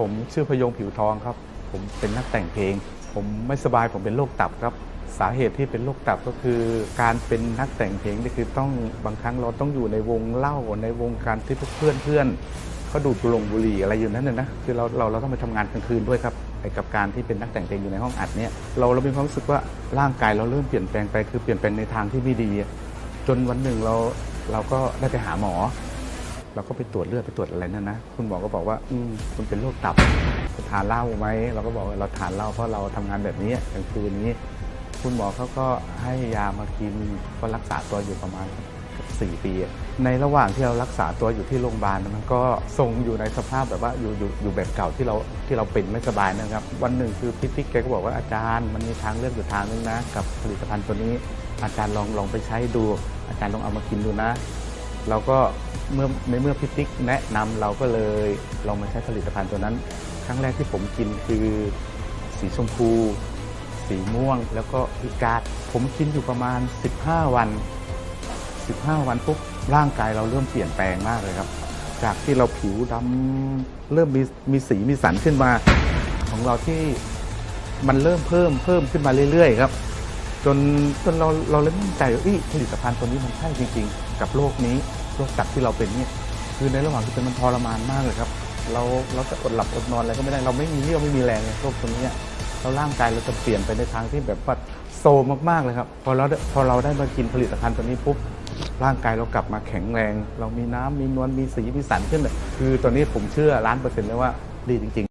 ผมชื่อพยงผิวทองครับ ผมเป็นนักแต่งเพลง ผมไม่สบายผมเป็นโรคตับครับ สาเหตุที่เป็นโรคตับก็คือ การเป็นนักแต่งเพลงนี่คือต้องบางครั้งเราต้องอยู่ในวงเล่าในวงการที่เพื่อนเพื่อนเขาดูดบุหรงบุหรี่อะไรอยู่นั่นน่ะนะคือเราเราเราต้องไปทำงานกลางคืนด้วยครับไอ้กับการที่เป็นนักแต่งเพลงอยู่ในห้องอัดเนี่ยเราเรามีความรู้สึกว่าร่างกายเราเริ่มเปลี่ยนแปลงไปคือเปลี่ยนแปลงในทางที่ไม่ดี จนวันหนึ่งเราเราก็ได้ไปหาหมอ เราก็ไปตรวจเลือดไปตรวจอะไรนั่นนะคุณหมอก็บอกว่าอืมคุณเป็นโรคตับทานเหล้าไหมเราก็บอกว่าเราทานเหล้าเพราะเราทำงานแบบนี้กลางคืนนี้ คุณหมอเขาก็ให้ยามากินก็รักษาตัวอยู่ประมาณสี่ปี ในระหว่างที่เรารักษาตัวอยู่ที่โรงพยาบาลมันก็ทรงอยู่ในสภาพแบบว่าอยู่อยู่อยู่แบบเก่าที่เราที่เราเป็นไม่สบายนะครับ วันหนึ่งคือพี่ติ๊กแกก็บอกว่าอาจารย์มันมีทางเลือกอยู่ทางนึงนะ กับผลิตภัณฑ์ตัวนี้อาจารย์ลองลองไปใช้ดู อาจารย์ลองเอามากินดูนะ เราก็เมื่อในเมื่อพิติกแนะนำเราก็เลยลองมาใช้ผลิตภัณฑ์ตัวนั้น ครั้งแรกที่ผมกินคือ สีชมพู สีม่วง แล้วก็พิกาดผมกินอยู่ประมาณ 15 วัน 15 วันปุ๊บร่างกายเราเริ่มเปลี่ยนแปลงมากเลยครับ จากที่เราผิวดำเริ่มมีมีสีมีสันขึ้นมา ของเราที่มันเริ่มเพิ่มเพิ่มขึ้นมาเรื่อยๆครับ จนจนเราเราเริ่มมั่นใจว่าอีผลิตภัณฑ์ตัวนี้มันใช่จริง ๆ กับโรคนี้โรคตับที่เราเป็นเนี่ยคือในระหว่างที่เป็นมันทรมานมากเลยครับ เราเราจะอดหลับอดนอนอะไรก็ไม่ได้เราไม่มีเรี่ยวไม่มีแรงเลยโรคตัวนี้เราร่างกายเราจะเปลี่ยนไปในทางที่แบบว่าโซมมากๆเลยครับพอเราได้พอเราได้มากินผลิตภัณฑ์ตัวนี้ปุ๊บร่างกายเรากลับมาแข็งแรง เรามีน้ำมีนวลมีสีมีสันขึ้นเลยคือตอนนี้ผมเชื่อล้านเปอร์เซ็นต์เลยว่าดีจริง ๆ